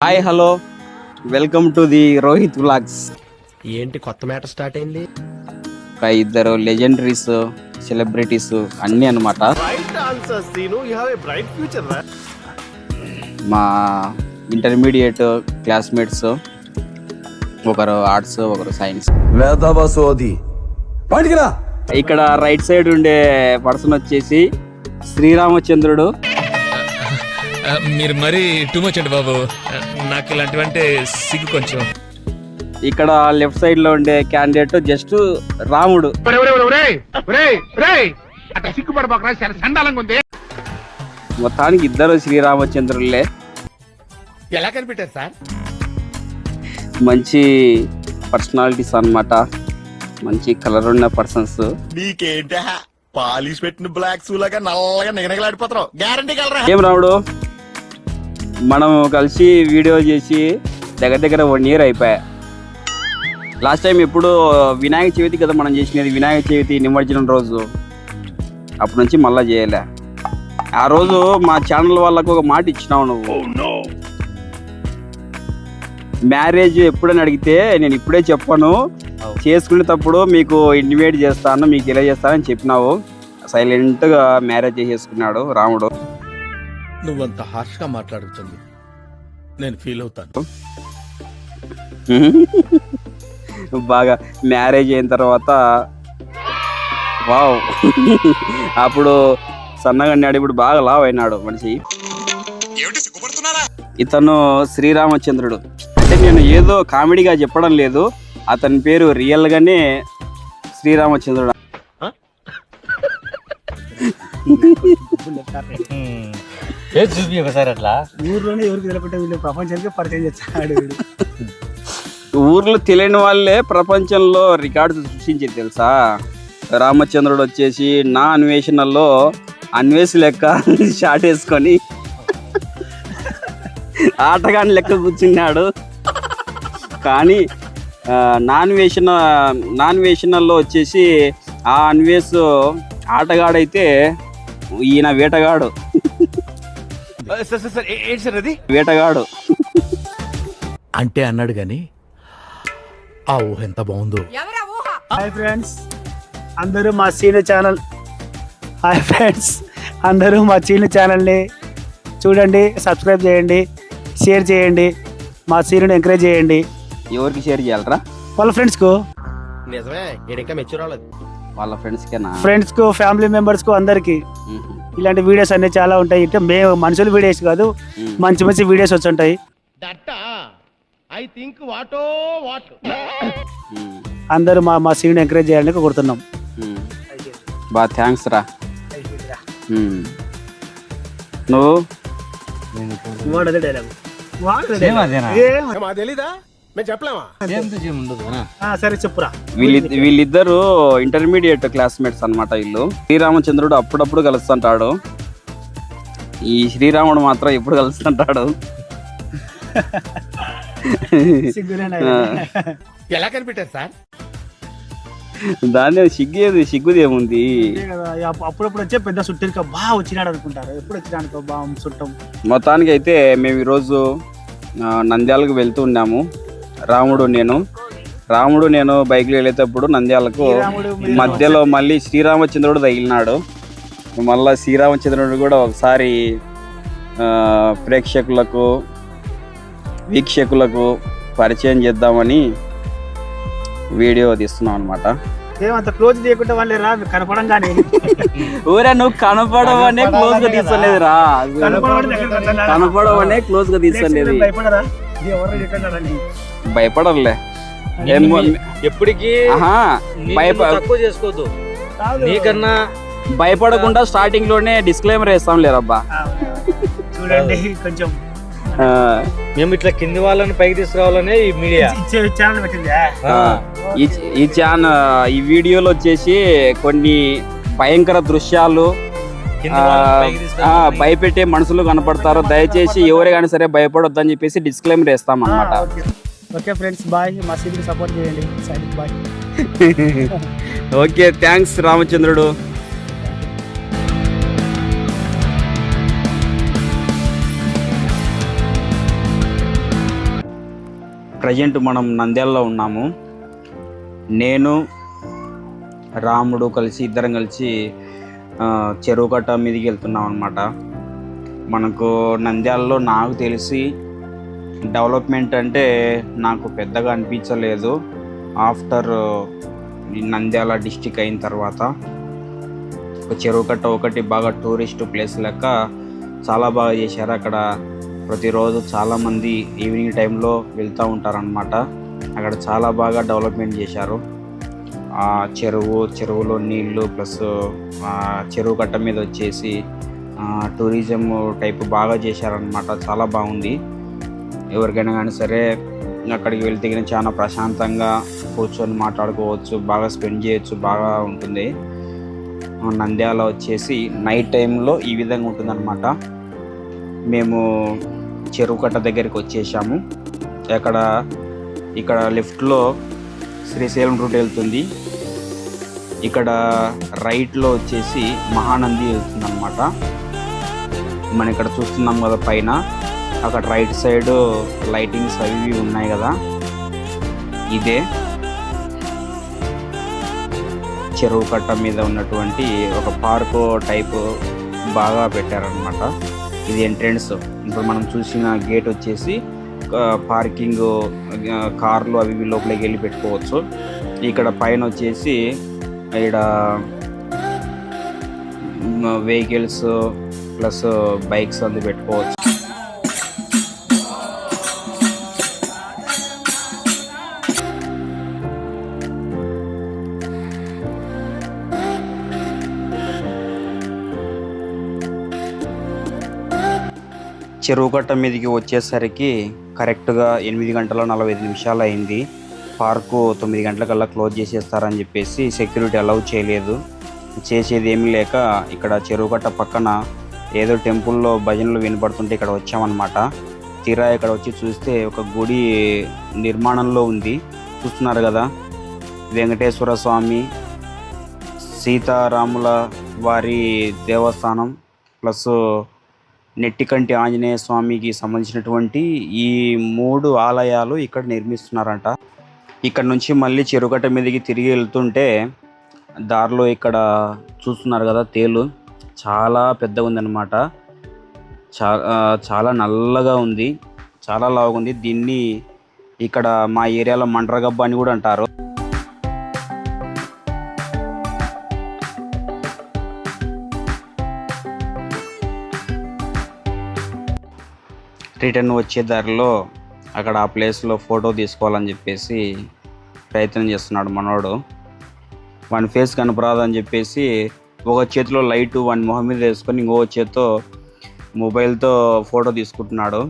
Hi hello welcome to the Rohit vlogs ఏంటి కొత్త matter start అయింది? ఒక ఇద్దరు లెజెండరీస్ సెలబ్రిటీస్ అన్నీ అనమాట right answer Seenu you have a bright future రా మా ఇంటర్మీడియట్ క్లాస్మేట్స్ ఒకరు ఆర్ట్స్ ఒకరు సైన్స్ ఇక్కడ రైట్ సైడ్ ఉండే పర్సన్ వచ్చేసి శ్రీరామచంద్రుడు. మీరు మరీ టూ మచ్ అండి బాబు. నాకు ఇలాంటివంటే సిగ్గు కొంచెం. ఇక్కడ లెఫ్ట్ సైడ్లో ఉండే క్యాండిడేట్ జస్ట్ రాముడు. మొత్తానికి ఇద్దరు శ్రీరామచంద్రులే. ఎలా కనిపెట్టారు సార్? మంచి పర్సనాలిటీస్ అన్నమాట. మంచి కలర్ ఉన్న పర్సన్స్ నీకేంటా పాలిష్ పెట్టిన బ్లాక్ లాగా నల్లగా నిగనగలాడిపోతావు గ్యారంటీ కలరా. ఏం రాముడు? మనం కలిసి వీడియో చేసి దగ్గర దగ్గర వన్ ఇయర్ అయిపోయా. లాస్ట్ టైం ఎప్పుడు వినాయక చవితి కదా మనం చేసినది వినాయక చవితి నిమజ్జనం రోజు. అప్పటి నుంచి మళ్ళా చేయలే. ఆ రోజు మా ఛానల్ వాళ్ళకు ఒక మాట ఇచ్చినావు నువ్వు. మ్యారేజ్ ఎప్పుడని అడిగితే నేను ఇప్పుడే చెప్పను. చేసుకునేటప్పుడు మీకు ఇన్వైట్ చేస్తాను మీకు ఇలా చేస్తానని చెప్పినావు. సైలెంట్గా మ్యారేజ్ చేసేసుకున్నాడు రాముడు. నువ్వంత హార్ష్గా మాట్లాడుతుంది. నేను ఫీల్ అవుతాను. బాగా మ్యారేజ్ అయిన తర్వాత వావ్. అప్పుడు సన్నగా ఉన్నాడు ఇప్పుడు బాగా లావ్ అయినాడు మనిషి. ఇతను శ్రీరామచంద్రుడు. అంటే నేను ఏదో కామెడీగా చెప్పడం లేదు. అతని పేరు రియల్ గానే శ్రీరామచంద్రుడు. చూపి ఒకసారి అట్లా? ఊర్లోనే ఎవరికి తెలియకుండా వీళ్ళు? ప్రపంచానికి పరిచయం చేస్తాడు వీడు. ఊర్లో తెలియని వాళ్ళే ప్రపంచంలో రికార్డు సృష్టించేది తెలుసా? రామచంద్రుడు వచ్చేసి నా అన్వేషణలో అన్వేష్ లెక్క షాట్ వేసుకొని ఆటగాని లెక్క కూర్చున్నాడు. కానీ నాన్ వేషణ నాన్ వేషణల్లో వచ్చేసి ఆ అన్వేష్ ఆటగాడైతే ఈయన వేటగాడు. ఏంటి సార్ అది? వేటగాడు. అంటే అన్నాడు గాని ఆ ఊహ ఎంత బాగుందో. హాయ్ ఫ్రెండ్స్ అందరూ మా సీను ఛానల్. హాయ్ ఫ్రెండ్స్ అందరూ మా సీను ఛానల్ని చూడండి సబ్స్క్రైబ్ చేయండి షేర్ చేయండి మా సీనుని ఎంకరేజ్ చేయండి. ఎవరికి షేర్ చేయాలరా? వాళ్ళ ఫ్రెండ్స్కు నిజమే ఇంకా మెచ్యూర్ అవ్వలేదు వాళ్ళ ఫ్రెండ్స్కేనా ఫ్రెండ్స్కు ఫ్యామిలీ మెంబర్స్కు అందరికీ. ఇలాంటి వీడియోస్ అన్నీ చాలా ఉంటాయి. అంటే మేము మనుషుల వీడియోస్ కాదు. మంచి మంచి వీడియోస్ వచ్చుంటాయి. దట్ ఐ థింక్ వాటో వాట్. మ్మ్. అందరూ మా మా సీనుని ఎంకరేజ్ చేయాలని కోరుతున్నాం. బా థ్యాంక్స్ రా. నువ్వు? వాడు డైలాగ్ మా తెలీదా? మేము చెప్పలేమా? సేమ్ ఉండదు? సరే చెప్పురా. వీళ్ళిద్ వీళ్ళిద్దరు ఇంటర్మీడియట్ క్లాస్మేట్స్ అన్నమాట వీళ్ళు. శ్రీరామచంద్రుడు అప్పుడప్పుడు కలుస్తుంటాడు. ఈ శ్రీరాముడు మాత్రం ఎప్పుడు కలుస్తుంటాడు? సిగ్గులేనా. ఎలా కనిపెట్టారు సార్? దాని సిగ్గేది సిగ్గుది ఏముంది? అంతే కదా అప్పుడప్పుడు వచ్చే పెద్ద సుట్టిరిక బాగా వచ్చినాడు అనుకుంటారు. ఎప్పుడు వచ్చినాడు బాగా చుట్టం మొత్తానికి అయితే మేము ఈరోజు ఆ, నంద్యాలకు వెళ్తూ ఉన్నాము. రాముడు నేను. రాముడు నేను బైక్లో వెళ్ళేటప్పుడు నంద్యాలకు మధ్యలో మళ్ళీ శ్రీరామచంద్రుడు తగిలినాడు. మళ్ళా శ్రీరామచంద్రుడు కూడా ఒకసారి ప్రేక్షకులకు వీక్షకులకు పరిచయం చేద్దామని వీడియో తీస్తున్నాం అనమాట ఏమంత క్లోజ్ చేయకుండా వాళ్ళే రా కనపడంగానే. ఊరే నువ్వు కనపడవనే క్లోజ్గా తీసుకోలేదు రా? కనపడవనే క్లోజ్గా తీసుకోలేదు భయపడరా ఇది ఎవరు ఎక్కడాడని భయపడలే ఏమో- ఎప్పటికీ తక్కువ చేసుకోవద్దు. నీకన్నా భయపడకుండా స్టార్టింగ్లోనే డిస్క్లైమర్ వేస్తాం లేరబ్బా. ఆ, చూడండి కొంచెం ఆ, మేము ఇట్లా కింది వాళ్ళని పైకి తీసుకురావాలనే ఈ మీడియా. ఛానల్ ఈ ఈ ఛాన్ ఈ వీడియోలో వచ్చేసి కొన్ని భయంకర దృశ్యాలు భయపెట్టే మనుషులు కనపడతారు. దయచేసి ఎవరే కానీ సరే భయపడొద్దు అని చెప్పేసి డిస్క్లైమర్ వేస్తాం అనమాట ఓకే. ఫ్రెండ్స్ బాయ్ మా సీనికి సపోర్ట్ చేయండి. బాయ్ ఓకే థ్యాంక్స్ రామచంద్రుడు. ప్రజెంట్ మనం నంద్యాలలో ఉన్నాము. నేను రాముడు కలిసి ఇద్దరం కలిసి చెరువు కట్ట మీదకి వెళ్తున్నాం అనమాట మనకు నంద్యాలలో నాకు తెలిసి డెవలప్మెంట్ అంటే నాకు పెద్దగా అనిపించలేదు. ఆఫ్టర్ నంద్యాల డిస్టిక్ అయిన తర్వాత చెరువు కట్ట ఒకటి బాగా టూరిస్ట్ ప్లేస్ లెక్క చాలా బాగా చేశారు. అక్కడ ప్రతిరోజు చాలామంది ఈవినింగ్ టైంలో వెళ్తూ ఉంటారనమాట అక్కడ చాలా బాగా డెవలప్మెంట్ చేశారు. ఆ చెరువు చెరువులో నీళ్ళు ప్లస్ చెరువు కట్ట మీద వచ్చేసి టూరిజం టైప్ బాగా చేశారనమాట చాలా బాగుంది. ఎవరికైనా కానీ సరే అక్కడికి వెళ్తే కానీ చాలా ప్రశాంతంగా కూర్చొని మాట్లాడుకోవచ్చు బాగా స్పెండ్ చేయొచ్చు బాగా ఉంటుంది. నంద్యాల వచ్చేసి నైట్ టైంలో ఈ విధంగా ఉంటుందన్నమాట. మేము చెరువు కట్ట దగ్గరికి వచ్చేసాము. అక్కడ ఇక్కడ లెఫ్ట్లో శ్రీశైలం రూట్ వెళ్తుంది. ఇక్కడ రైట్లో వచ్చేసి మహానంది వెళ్తుంది అనమాట మనం ఇక్కడ చూస్తున్నాం కదా పైన. అక్కడ రైట్ సైడ్ లైటింగ్స్ అవి ఉన్నాయి కదా. ఇదే. చెరువు కట్ట మీద ఉన్నటువంటి ఒక పార్క్ టైపు బాగా పెట్టారనమాట ఇది ఎంట్రెన్స్ ఇప్పుడు మనం చూసిన గేట్ వచ్చేసి పార్కింగ్ కార్లు అవి లోపలికి వెళ్ళి పెట్టుకోవచ్చు. ఇక్కడ పైన వచ్చేసి ఇక్కడ వెహికల్స్ ప్లస్ బైక్స్ అది పెట్టుకోవచ్చు. చెరువు కట్ట మీదకి వచ్చేసరికి కరెక్ట్గా ఎనిమిది గంటల నలభై ఐదు నిమిషాలు అయింది. పార్కు తొమ్మిది గంటలకల్లా క్లోజ్ చేసేస్తారని చెప్పేసి సెక్యూరిటీ అలౌ చేయలేదు. చేసేది ఏమీ లేక ఇక్కడ చెరువు కట్ట పక్కన ఏదో టెంపుల్లో భజనలు వినపడుతుంటే ఇక్కడ వచ్చామన్నమాట. తీరా ఇక్కడ వచ్చి చూస్తే ఒక గుడి నిర్మాణంలో ఉంది. చూస్తున్నారు కదా? వెంకటేశ్వర స్వామి సీతారాముల వారి దేవస్థానం ప్లస్ నెట్టికంటి ఆంజనేయ స్వామికి సంబంధించినటువంటి ఈ మూడు ఆలయాలు ఇక్కడ నిర్మిస్తున్నారంట. ఇక్కడ నుంచి మళ్ళీ చెరుగట్ట మీదకి తిరిగి వెళ్తుంటే దారిలో ఇక్కడ చూస్తున్నారు కదా తేలు. చాలా పెద్దగా ఉందన్నమాట. చా చాలా నల్లగా ఉంది. చాలా లావుగా ఉంది. దీన్ని ఇక్కడ మా ఏరియాలో మండ్రగబ్బ అని కూడా అంటారు. రిటర్న్ వచ్చే దారిలో అక్కడ ఆ ప్లేస్లో ఫోటో తీసుకోవాలని చెప్పేసి ప్రయత్నం చేస్తున్నాడు మనోడు. వన్ ఫేస్ కనపరాదని చెప్పేసి ఒక చేతిలో లైట్ వన్ మొహం మీద వేసుకొని ఇంకో చేతితో మొబైల్తో ఫోటో తీసుకుంటున్నాడు.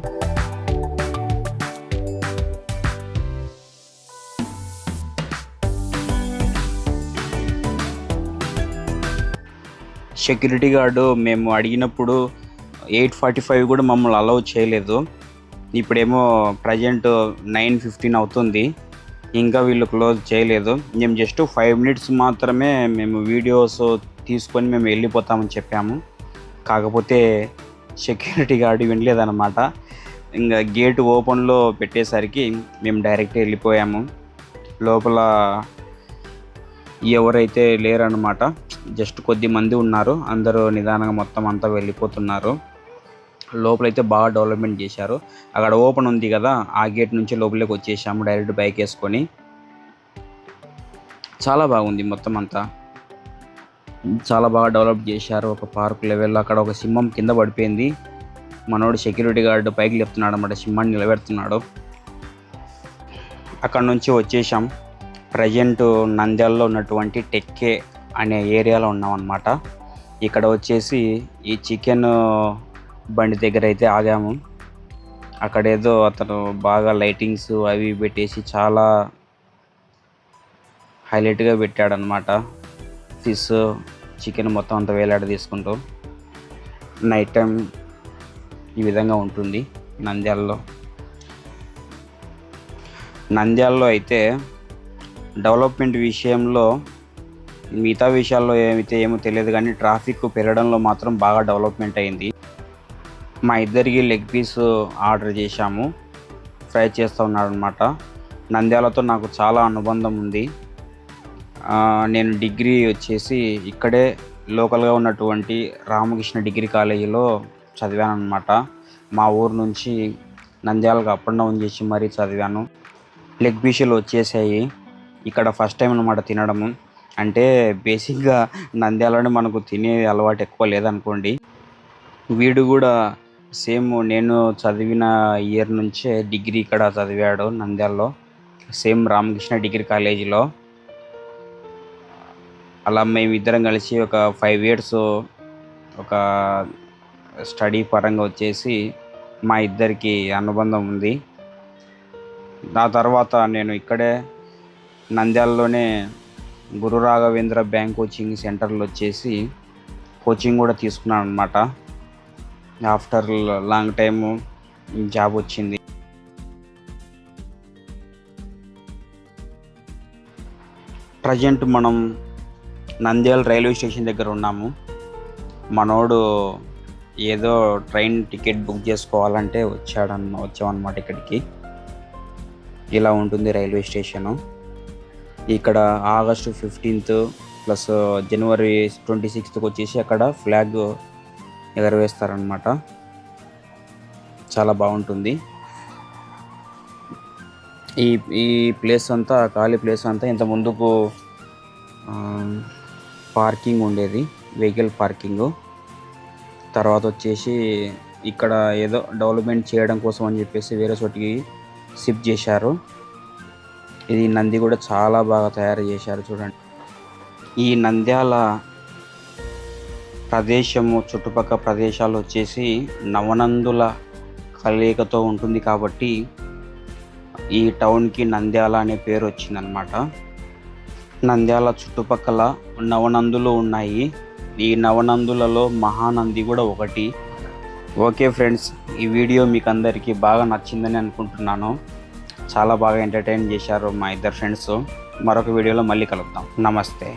సెక్యూరిటీ గార్డు మేము అడిగినప్పుడు ఎయిట్ ఫార్టీ ఫైవ్ కూడా మమ్మల్ని అలౌ చేయలేదు. ఇప్పుడేమో ప్రజెంట్ నైన్ ఫిఫ్టీన్ అవుతుంది. ఇంకా వీళ్ళు క్లోజ్ చేయలేదు. మేము జస్ట్ ఫైవ్ మినిట్స్ మాత్రమే మేము వీడియోస్ తీసుకొని మేము వెళ్ళిపోతామని చెప్పాము. కాకపోతే సెక్యూరిటీ గార్డు వినలేదన్నమాట. ఇంకా గేట్ ఓపెన్లో పెట్టేసరికి మేము డైరెక్ట్ వెళ్ళిపోయాము. లోపల ఎవరైతే లేరన్నమాట జస్ట్ కొద్ది మంది ఉన్నారు. అందరూ నిదానంగా మొత్తం అంతా వెళ్ళిపోతున్నారు. లోపలైతే బాగా డెవలప్మెంట్ చేశారు. అక్కడ ఓపెన్ ఉంది కదా ఆ గేట్ నుంచి లోపలికి వచ్చేసాము డైరెక్ట్ బైక్ వేసుకొని. చాలా బాగుంది మొత్తం అంతా. చాలా బాగా డెవలప్ చేశారు. ఒక పార్క్ లెవెల్లో అక్కడ ఒక సింహం కింద పడిపోయింది. మనోడు సెక్యూరిటీ గార్డు పైకి లేపుతున్నాడు అన్నమాట సింహాన్ని నిలబెడుతున్నాడు. అక్కడ నుంచి వచ్చేసాం. ప్రజెంట్ నంద్యాలలో ఉన్నటువంటి టెక్కే అనే ఏరియాలో ఉన్నాం అనమాట ఇక్కడ వచ్చేసి ఈ చికెన్ బండి దగ్గర అయితే ఆగాము. అక్కడ ఏదో అతను బాగా లైటింగ్స్ అవి పెట్టేసి చాలా హైలైట్గా పెట్టాడనమాట ఫిష్ చికెన్ మొత్తం అంత వేలాడ తీసుకుంటూ. నైట్ టైం ఈ విధంగా ఉంటుంది నంద్యాలలో. నంద్యాలలో అయితే డెవలప్మెంట్ విషయంలో మిగతా విషయాల్లో ఏమైతే ఏమో తెలియదు కానీ ట్రాఫిక్ పెరగడంలో మాత్రం బాగా డెవలప్మెంట్ అయింది. మా ఇద్దరికి లెగ్ పీస్ ఆర్డర్ చేశాము. ఫ్రై చేస్తూ ఉన్నాడు అనమాట నంద్యాలతో నాకు చాలా అనుబంధం ఉంది. నేను డిగ్రీ వచ్చేసి ఇక్కడే లోకల్గా ఉన్నటువంటి రామకృష్ణ డిగ్రీ కాలేజీలో చదివాను అనమాట మా ఊరు నుంచి నంద్యాలకు అప్ అండ్ డౌన్ చేసి మరీ చదివాను. లెగ్ పీసులు వచ్చేసాయి. ఇక్కడ ఫస్ట్ టైం అనమాట తినడము. అంటే బేసిక్గా నంద్యాలని మనకు తినే అలవాటు ఎక్కువ లేదనుకోండి. వీడు కూడా సేమ్ నేను చదివిన ఇయర్ నుంచే డిగ్రీ ఇక్కడ చదివాడు నంద్యాలలో. సేమ్ రామకృష్ణ డిగ్రీ కాలేజీలో. అలా మేము ఇద్దరం కలిసి ఒక ఫైవ్ ఇయర్స్ ఒక స్టడీ పరంగా వచ్చేసి మా ఇద్దరికి అనుబంధం ఉంది. ఆ తర్వాత నేను ఇక్కడే నంద్యాలలోనే గురు రాఘవేంద్ర బ్యాంక్ కోచింగ్ సెంటర్లో వచ్చేసి కోచింగ్ కూడా తీసుకున్నాను అనమాట ఆఫ్టర్ లాంగ్ టైమ్ జాబ్ వచ్చింది. ప్రజెంట్ మనం నంద్యాల రైల్వే స్టేషన్ దగ్గర ఉన్నాము. మనోడు ఏదో ట్రైన్ టికెట్ బుక్ చేసుకోవాలంటే వచ్చాడన్న వచ్చామన్నమాట ఇక్కడికి. ఇలా ఉంటుంది రైల్వే స్టేషను. ఇక్కడ ఆగస్టు ఫిఫ్టీన్త్ ప్లస్ జనవరి ట్వంటీ సిక్స్త్కి వచ్చేసి అక్కడ ఫ్లాగ్ ఎగరవేస్తారనమాట చాలా బాగుంటుంది. ఈ ఈ ప్లేస్ అంతా ఖాళీ ప్లేస్ అంతా ఇంత ముందుకు పార్కింగ్ ఉండేది. Vehicle parking. తర్వాత వచ్చేసి ఇక్కడ ఏదో డెవలప్మెంట్ చేయడం కోసం అని చెప్పేసి వేరే చోటికి షిఫ్ట్ చేశారు. ఇది నంది కూడా చాలా బాగా తయారు చేశారు చూడండి. ఈ నంద్యాల ప్రదేశము చుట్టుపక్కల ప్రదేశాలు వచ్చేసి నవనందుల కలయికతో ఉంటుంది కాబట్టి ఈ టౌన్కి నంద్యాల అనే పేరు వచ్చిందనమాట నంద్యాల చుట్టుపక్కల నవనందులు ఉన్నాయి. ఈ నవనందులలో మహానంది కూడా ఒకటి. ఓకే ఫ్రెండ్స్ ఈ వీడియో మీకు అందరికీ బాగా నచ్చిందని అనుకుంటున్నాను. చాలా బాగా ఎంటర్టైన్ చేశారు మా ఇద్దరు ఫ్రెండ్స్. మరొక వీడియోలో మళ్ళీ కలుద్దాం. నమస్తే.